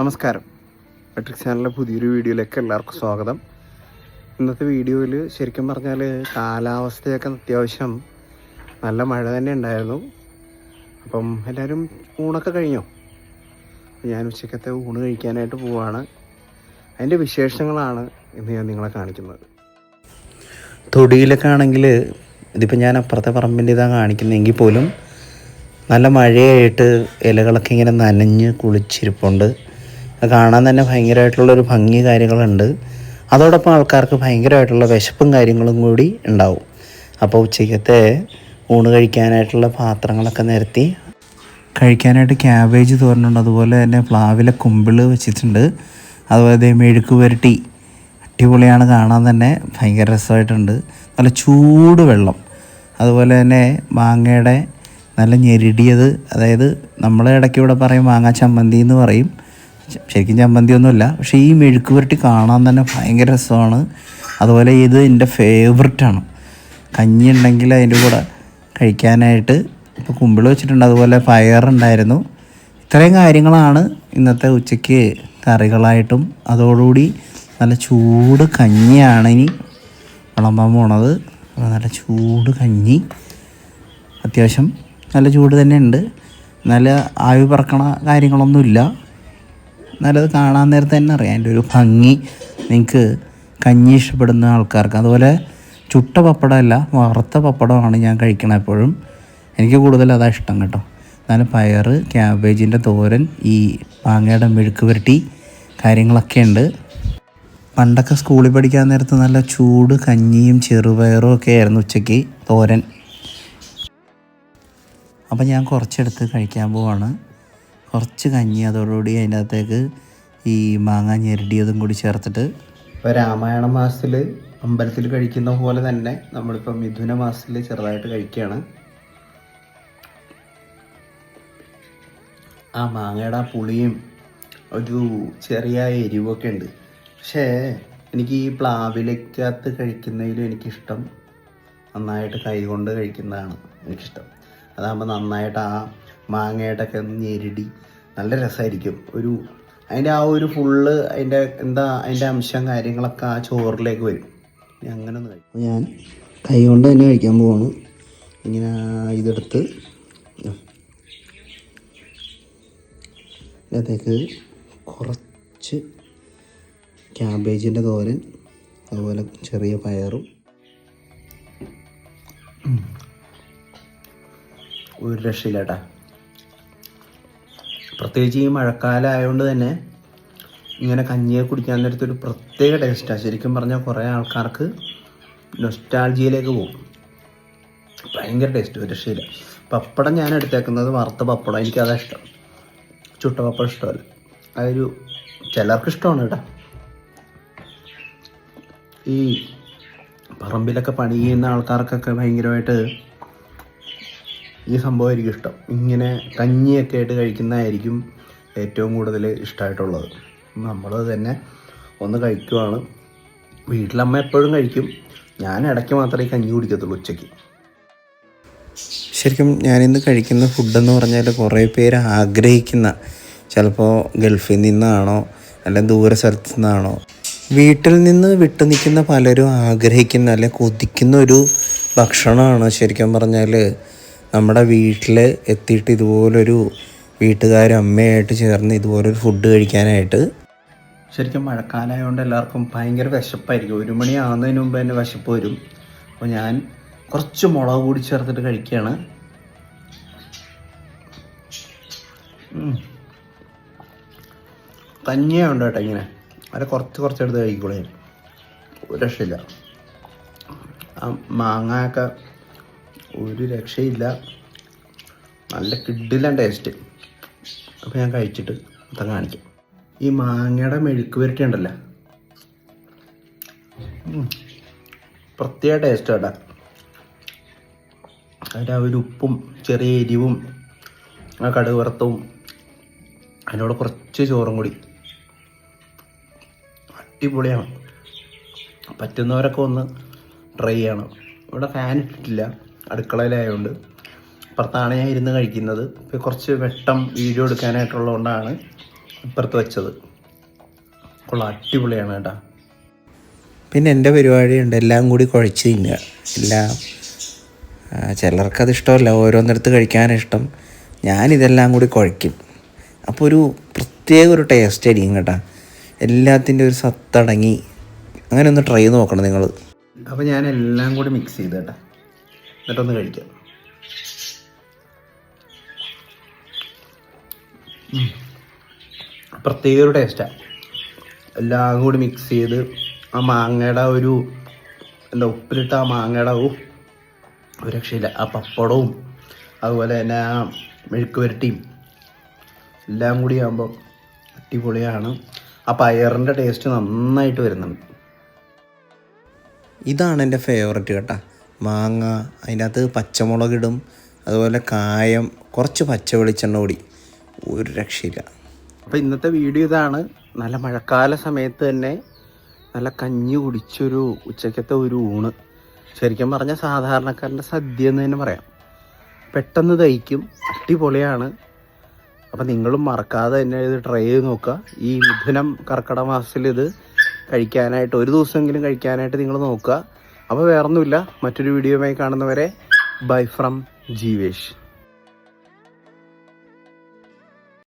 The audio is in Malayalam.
നമസ്കാരം. മെട്രിക് ചാനലിലെ പുതിയൊരു വീഡിയോയിലേക്ക് എല്ലാവർക്കും സ്വാഗതം. ഇന്നത്തെ വീഡിയോയിൽ ശരിക്കും പറഞ്ഞാൽ കാലാവസ്ഥയൊക്കെ അത്യാവശ്യം നല്ല മഴ തന്നെ ഉണ്ടായിരുന്നു. അപ്പം എല്ലാവരും ഊണൊക്കെ കഴിഞ്ഞോ? ഞാൻ ഉച്ചക്കത്തെ ഊണ് കഴിക്കാനായിട്ട് പോവാണ്. അതിന്റെ വിശേഷങ്ങളാണ് ഇന്ന് ഞാൻ നിങ്ങളെ കാണിക്കുന്നത്. തൊടിയിലൊക്കെ ആണെങ്കിൽ ഇതിപ്പോൾ ഞാൻ അപ്പുറത്തെ പറമ്പിന്റെ ഇതാണ് കാണിക്കുന്നതെങ്കിൽ പോലും നല്ല മഴയായിട്ട് ഇലകളൊക്കെ ഇങ്ങനെ നനഞ്ഞ് കുളിച്ചിരിപ്പുണ്ട്. കാണാൻ തന്നെ ഭയങ്കരമായിട്ടുള്ളൊരു ഭംഗി കാര്യങ്ങളുണ്ട്. അതോടൊപ്പം ആൾക്കാർക്ക് ഭയങ്കരമായിട്ടുള്ള വിശപ്പും കാര്യങ്ങളും കൂടി ഉണ്ടാവും. അപ്പോൾ ഉച്ചയ്ക്കത്തെ ഊണ് കഴിക്കാനായിട്ടുള്ള പാത്രങ്ങളൊക്കെ നിരത്തി കഴിക്കാനായിട്ട് ക്യാബേജ് തോരനുണ്ട്. അതുപോലെ തന്നെ പ്ലാവിലെ കുമ്പിൾ വെച്ചിട്ടുണ്ട്. അതുപോലെ ദേ മെഴുക്ക് പുരട്ടി അടിപൊളിയാണ് കാണാൻ തന്നെ. ഭയങ്കര രസമായിട്ടുണ്ട്. നല്ല ചൂട് വെള്ളം. അതുപോലെ തന്നെ മാങ്ങയുടെ നല്ല ഞെരിടിയത്. അതായത് നമ്മളെ ഇടയ്ക്ക് ഇവിടെ പറയും മാങ്ങ ചമ്മന്തി എന്ന് പറയും. ശരിക്കും ചമ്മന്തി ഒന്നുമില്ല പക്ഷേ ഈ മെഴുക്ക് പുരട്ടി കാണാൻ തന്നെ ഭയങ്കര രസമാണ്. അതുപോലെ ഇത് എന്റെ ഫേവററ്റാണ് കഞ്ഞി ഉണ്ടെങ്കിൽ അതിന്റെ കൂടെ കഴിക്കാനായിട്ട് ഇപ്പോൾ കുമ്പിൾ വെച്ചിട്ടുണ്ട് അതുപോലെ പയറുണ്ടായിരുന്നു ഇത്രയും കാര്യങ്ങളാണ് ഇന്നത്തെ ഉച്ചയ്ക്ക് കറികളായിട്ടും അതോടുകൂടി നല്ല ചൂട് കഞ്ഞിയാണ് ഇനി വിളമ്പാൻ പോണത്. നല്ല ചൂട് കഞ്ഞി അത്യാവശ്യം നല്ല ചൂട് തന്നെ ഉണ്ട് നല്ല ആവി പറക്കണ കാര്യങ്ങളൊന്നുമില്ല. നല്ലത് കാണാൻ നേരത്തെ തന്നെ അറിയാം. അതിന്റെ ഒരു ഭംഗി നിങ്ങൾക്ക് കഞ്ഞി ഇഷ്ടപ്പെടുന്ന ആൾക്കാർക്ക്. അതുപോലെ ചുട്ട പപ്പടമല്ല വറുത്ത പപ്പടമാണ് ഞാൻ കഴിക്കണത് എപ്പോഴും. എനിക്ക് കൂടുതൽ അതാ ഇഷ്ടം കേട്ടോ. എന്നാലും പയർ ക്യാബേജിന്റെ തോരൻ ഈ മാങ്ങയുടെ മെഴുക്ക് പുരട്ടി കാര്യങ്ങളൊക്കെ ഉണ്ട്. പണ്ടൊക്കെ സ്കൂളിൽ പഠിക്കാൻ നേരത്ത് നല്ല ചൂട് കഞ്ഞിയും ചെറുപയറും ഒക്കെ ആയിരുന്നു ഉച്ചയ്ക്ക് തോരൻ. അപ്പം ഞാൻ കുറച്ചെടുത്ത് കഴിക്കാൻ പോവാണ്. കുറച്ച് കഞ്ഞി അതോടുകൂടി അതിന്റെ അകത്തേക്ക് ഈ മാങ്ങ ഞെരടിയതും കൂടി ചേർത്തിട്ട് ഇപ്പോൾ രാമായണ മാസത്തിൽ അമ്പലത്തിൽ കഴിക്കുന്ന പോലെ തന്നെ നമ്മളിപ്പോൾ മിഥുന മാസത്തിൽ ചെറുതായിട്ട് കഴിക്കുകയാണ് ആ മാങ്ങയുടെ ആ പുളിയും ഒരു ചെറിയ എരിവൊക്കെ ഉണ്ട്. പക്ഷേ എനിക്ക് ഈ പ്ലാവിലേക്കകത്ത് കഴിക്കുന്നതിലും എനിക്കിഷ്ടം നന്നായിട്ട് കൈ കൊണ്ട് കഴിക്കുന്നതാണ് എനിക്കിഷ്ടം. അതാകുമ്പോൾ നന്നായിട്ട് ആ മാങ്ങയായിട്ടൊക്കെ ഒന്ന് ഞെരിടി. നല്ല രസമായിരിക്കും. ഒരു അതിന്റെ ആ ഒരു ഫുള്ള് അതിന്റെ എന്താ അതിന്റെ അംശം കാര്യങ്ങളൊക്കെ ആ ചോറിലേക്ക് വരും. അങ്ങനെ ഒന്ന് കഴിക്കും ഞാൻ കൈ കൊണ്ട് തന്നെ കഴിക്കാൻ പോവാണ്. ഇങ്ങനെ ഇതെടുത്ത് അതിനകത്തേക്ക് കുറച്ച് ക്യാബേജിന്റെ തോരൻ അതുപോലെ ചെറിയ പയറും. ഒരു രക്ഷയില്ല പ്രത്യേകിച്ച് ഈ മഴക്കാലം ആയതുകൊണ്ട് തന്നെ ഇങ്ങനെ കഞ്ഞിയെ കുടിക്കാൻ നേരത്തെ ഒരു പ്രത്യേക ടേസ്റ്റാണ് ശരിക്കും പറഞ്ഞാൽ കുറേ ആൾക്കാർക്ക് നൊസ്റ്റാൾജിയയിലേക്ക് പോകും. ഭയങ്കര ടേസ്റ്റ് ഒരു രക്ഷയില്ല. പപ്പടം ഞാൻ എടുത്തേക്കുന്നത് വറുത്ത പപ്പടം. എനിക്കതാ ഇഷ്ടം. ചുട്ട പപ്പടം ഇഷ്ടമല്ല. അതൊരു ചിലർക്ക് ഇഷ്ടമാണ് കേട്ടോ. ഈ പറമ്പിലൊക്കെ പണി ചെയ്യുന്ന ആൾക്കാർക്കൊക്കെ ഭയങ്കരമായിട്ട് ഈ എനിക്ക് ഇഷ്ടം ഇങ്ങനെ കഞ്ഞിയൊക്കെ ആയിട്ട് കഴിക്കുന്നതായിരിക്കും ഏറ്റവും കൂടുതൽ ഇഷ്ടമായിട്ടുള്ളത് നമ്മൾ തന്നെ ഒന്ന് കഴിക്കുവാണ്. വീട്ടിലമ്മ എപ്പോഴും കഴിക്കും. ഞാൻ ഇടയ്ക്ക് മാത്രമേ കഞ്ഞി കുടിക്കത്തുള്ളൂ ഉച്ചയ്ക്ക്. ശരിക്കും ഞാനിന്ന് കഴിക്കുന്ന ഫുഡെന്ന് പറഞ്ഞാൽ കുറേ പേര് ആഗ്രഹിക്കുന്ന ചിലപ്പോൾ ഗൾഫിൽ നിന്നാണോ അല്ലെങ്കിൽ ദൂര സ്ഥലത്തു നിന്നാണോ വീട്ടിൽ നിന്ന് വിട്ടു നിൽക്കുന്ന പലരും ആഗ്രഹിക്കുന്ന അല്ലെങ്കിൽ കൊതിക്കുന്ന ഒരു ഭക്ഷണമാണ് ശരിക്കും പറഞ്ഞാൽ നമ്മുടെ വീട്ടിൽ എത്തിയിട്ട് ഇതുപോലൊരു വീട്ടുകാരും അമ്മയായിട്ട് ചേർന്ന് ഇതുപോലൊരു ഫുഡ് കഴിക്കാനായിട്ട് ശരിക്കും മഴക്കാലമായതുകൊണ്ട് എല്ലാവർക്കും ഭയങ്കര വിശപ്പായിരിക്കും. ഒരു മണിയാവുന്നതിന് മുമ്പ് തന്നെ വിശപ്പ് വരും. അപ്പോൾ ഞാൻ കുറച്ച് മുളക് കൂടി ചേർത്തിട്ട് കഴിക്കുകയാണ്. കഞ്ഞിയുണ്ട് കേട്ടോ ഇങ്ങനെ. അത് കുറച്ച് കുറച്ചെടുത്ത് കഴിക്കോളേ ഒരു രക്ഷയില്ല. ആ മാങ്ങയൊക്കെ ഒരു രക്ഷയില്ല. നല്ല കിഡില്ല ടേസ്റ്റ് അപ്പോൾ ഞാൻ കഴിച്ചിട്ട് മൊത്തം കാണിക്കാം. ഈ മാങ്ങയുടെ മെഴുക്ക് പുരട്ടി ഉണ്ടല്ലോ. പ്രത്യേക ടേസ്റ്റ് കേട്ടാ അതിന്റെ ആ ഒരു ഉപ്പും ചെറിയ എരിവും ആ കടുക് അതിനോട് കുറച്ച് ചോറും കൂടി. അടിപൊളിയാണ്. പറ്റുന്നവരൊക്കെ ഒന്ന് ട്രൈ ചെയ്യണം. ഇവിടെ ഫാൻ ഇട്ടിട്ടില്ല. അടുക്കളയിലായതുകൊണ്ട് അപ്പുറത്താണ് ഞാൻ ഇരുന്ന് കഴിക്കുന്നത്. ഇപ്പോൾ കുറച്ച് വെട്ടം വീഡിയോ എടുക്കാനായിട്ടുള്ളതുകൊണ്ടാണ് ഇപ്പുറത്ത് വെച്ചത്. കൊള്ളാം അടിപൊളിയാണ് കേട്ടോ. പിന്നെ എന്റെ പരിപാടിയുണ്ട് എല്ലാം കൂടി കുഴച്ച് തിന്നുക. എല്ലാം ചിലർക്കത് ഇഷ്ടമല്ല ഓരോന്നിടത്ത് കഴിക്കാനിഷ്ടം ഞാനിതെല്ലാം കൂടി കുഴയ്ക്കും. അപ്പോൾ ഒരു പ്രത്യേക ഒരു ടേസ്റ്റ് ആയിരിക്കും കേട്ടോ. എല്ലാത്തിന്റെ ഒരു സത്തടങ്ങി. അങ്ങനെ ഒന്ന് ട്രൈ ചെയ്ത് നോക്കണം നിങ്ങൾ അപ്പോൾ ഞാൻ എല്ലാം കൂടി മിക്സ് ചെയ്ത് കേട്ടോ. എന്നിട്ടൊന്ന് കഴിക്കാം ഉം. പ്രത്യേക ഒരു ടേസ്റ്റാണ് എല്ലാം കൂടി മിക്സ് ചെയ്ത് ആ മാങ്ങയുടെ ഒരു എന്താ ഉപ്പിലിട്ട ആ മാങ്ങയുടെ ഒരു രക്ഷയില്ല. ആ പപ്പടവും അതുപോലെ തന്നെ ആ മെഴുക്ക് പുരട്ടിയും എല്ലാം കൂടി ആകുമ്പോൾ അടിപൊളിയാണ്. ആ പയറിന്റെ ടേസ്റ്റ് നന്നായിട്ട് വരുന്നുണ്ട്. ഇതാണ് എന്റെ ഫേവററ്റ് കേട്ടോ. മാങ്ങ അതിനകത്ത് പച്ചമുളകിടും അതുപോലെ കായം കുറച്ച് പച്ച വെളിച്ചെണ്ണ കൂടി. ഒരു രക്ഷയില്ല. അപ്പോൾ ഇന്നത്തെ വീഡിയോ ഇതാണ്. നല്ല മഴക്കാല സമയത്ത് തന്നെ നല്ല കഞ്ഞി കുടിച്ചൊരു ഉച്ചക്കത്തെ ഒരു ഊണ്. ശരിക്കും പറഞ്ഞാൽ സാധാരണക്കാരന്റെ സദ്യ എന്ന് തന്നെ പറയാം. പെട്ടെന്ന് തയ്ക്കും അടിപൊളിയാണ്. അപ്പം നിങ്ങളും മറക്കാതെ തന്നെ ഇത് ട്രൈ ചെയ്ത് നോക്കുക. ഈ മിഥുനം കർക്കിടക മാസത്തിൽ ഇത് കഴിക്കാനായിട്ട് ഒരു ദിവസമെങ്കിലും കഴിക്കാനായിട്ട് നിങ്ങൾ നോക്കുക. അപ്പോൾ വേറൊന്നുമില്ല. മറ്റൊരു വീഡിയോയുമായി കാണുന്നവരെ ബൈ ഫ്രം ജീവേഷ്.